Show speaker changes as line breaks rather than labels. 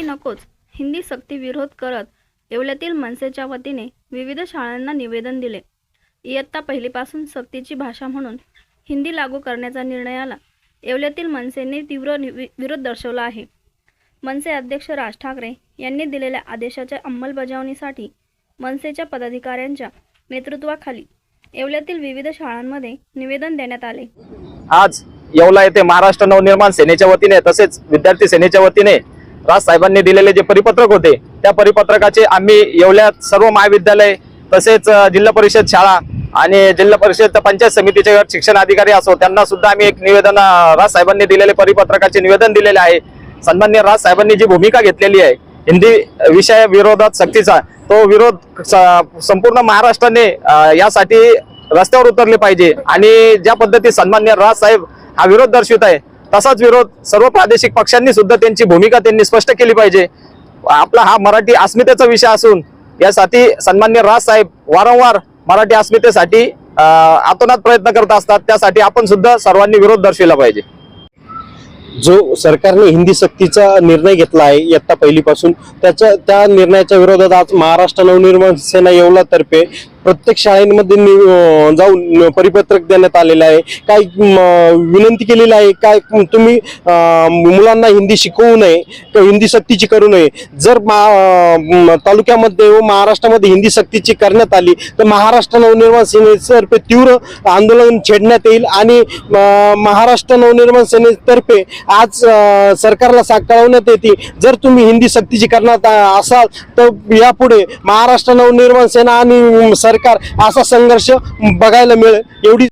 हिंदी नकोच. हिंदी सक्ती विरोध करत येवल्यातील मनसेच्या वतीने विविध शाळांना निवेदन दिले. इयत्ता पहिलीपासून सक्तीची भाषा म्हणून हिंदी लागू करण्याच्या निर्णयाला येवल्यातील मनसेने तीव्र विरोध दर्शवला आहे. मनसे अध्यक्ष राज ठाकरे यांनी दिलेल्या आदेशाच्या अंमलबजावणीसाठी मनसेच्या पदाधिकाऱ्यांच्या नेतृत्वाखाली येवल्यातील विविध शाळांमध्ये निवेदन देण्यात आले.
आज येवला येथे महाराष्ट्र नवनिर्माण सेनेच्या वतीने तसेच विद्यार्थी सेनेच्या वतीने राज साहेबांनी दिलेले जे परिपत्रक होते त्या परिपत्रकाचे आम्ही येवल्यात सर्व महाविद्यालय तसेच जिल्हा परिषद शाळा आणि जिल्हा परिषद पंचायत समितीचे शिक्षण अधिकारी असो त्यांना सुद्धा आम्ही एक निवेदन राज साहेबांनी दिलेले परिपत्रकाचे निवेदन दिलेले आहे. सन्मान्य राज साहेबांनी जी भूमिका घेतलेली आहे हिंदी विषय विरोधात सक्तीचा तो विरोध स- संपूर्ण महाराष्ट्राने यासाठी रस्त्यावर उतरले पाहिजे आणि ज्या पद्धती सन्मान्य राज साहेब हा विरोध दर्शवित आहे तसाच विरोध सर्व प्रादेशिक पक्षांनी सुद्धा त्यांची भूमिका त्यांनी स्पष्ट केली पाहिजे. आपला हा मराठी अस्मितेचा विषय असून यासाठी सन्मान्य राज साहेब वारंवार मराठी अस्मितेसाठी आतोनात प्रयत्न करत असतात. त्यासाठी आपण सुद्धा सर्वांनी विरोध दर्शविला पाहिजे.
जो सरकारने हिंदी सक्तीचा निर्णय घेतला आहे इयत्ता पहिलीपासून त्याच्या त्या निर्णयाच्या विरोधात आज महाराष्ट्र नवनिर्माण सेना येवला तर्फे प्रत्येक शाळेमध्ये जाऊन परिपत्रक देण्यात आलेलं आहे. काय विनंती केलेली आहे. काय तुम्ही मुलांना हिंदी शिकवू नये हिंदी सक्तीची करू नये. जर मा- तालुक्यामध्ये व महाराष्ट्रामध्ये हिंदी सक्तीची करण्यात आली तर महाराष्ट्र नवनिर्माण सेनेतर्फे तीव्र आंदोलन छेडण्यात येईल आणि महाराष्ट्र नवनिर्माण सेनेतर्फे आज सरकारला साकारवण्यात येते. जर तुम्ही हिंदी सक्तीची करण्यात आ- असाल तर यापुढे महाराष्ट्र नवनिर्माण सेना आणि सरकार असा संघर्ष बघायला मिळेल. एवढी